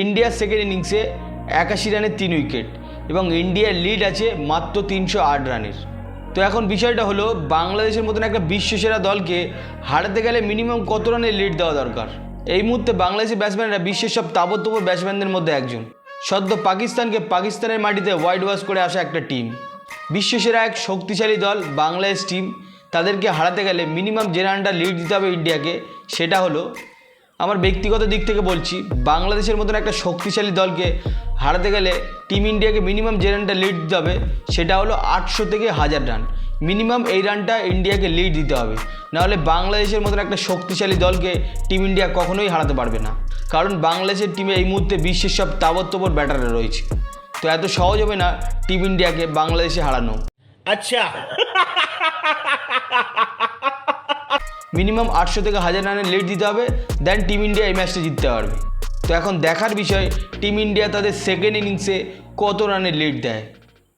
ইন্ডিয়ার সেকেন্ড ইনিংসে একাশি রানের তিন উইকেট এবং ইন্ডিয়ার লিড আছে মাত্র তিনশো আট রানের। তো এখন বিষয়টা হলো, বাংলাদেশের মতন একটা বিশ্বসেরা দলকে হারাতে গেলে মিনিমাম কত রানের লিড দেওয়া দরকার? এই মুহূর্তে বাংলাদেশি ব্যাটসম্যানরা বিশ্বের সব তাবত্তব ব্যাটসম্যানদের মধ্যে একজন। সদ্য পাকিস্তানকে পাকিস্তানের মাটিতে হোয়াইট ওয়াশ করে আসা একটা টিম বিশ্বসেরা এক শক্তিশালী দল, বাংলাদেশ টিম তাদেরকে হারাতে গেলে মিনিমাম যে রানটা লিড দিতে হবে ইন্ডিয়াকে, সেটা হলো আমার ব্যক্তিগত দিক থেকে বলছি, বাংলাদেশের মতন একটা শক্তিশালী দলকে হারাতে গেলে টিম ইন্ডিয়াকে মিনিমাম যে রানটা লিড দিতে হবে, সেটা হলো আটশো থেকে হাজার রান মিনিমাম এই রানটা ইন্ডিয়াকে লিড দিতে হবে। নাহলে বাংলাদেশের মতন একটা শক্তিশালী দলকে টিম ইন্ডিয়া কখনোই হারাতে পারবে না। কারণ বাংলাদেশের টিমে এই মুহূর্তে বিশ্বের সব তাবত্তপর ব্যাটার রয়েছে। তো এত সহজ হবে না টিম ইন্ডিয়াকে বাংলাদেশে হারানো। আচ্ছা। মিনিমাম আটশো থেকে হাজার রানের লিড দিতে হবে দেন টিম ইন্ডিয়া এই ম্যাচটা জিততে পারবে। তো এখন দেখার বিষয় টিম ইন্ডিয়া তাদের সেকেন্ড ইনিংসে কত রানের লিড দেয়?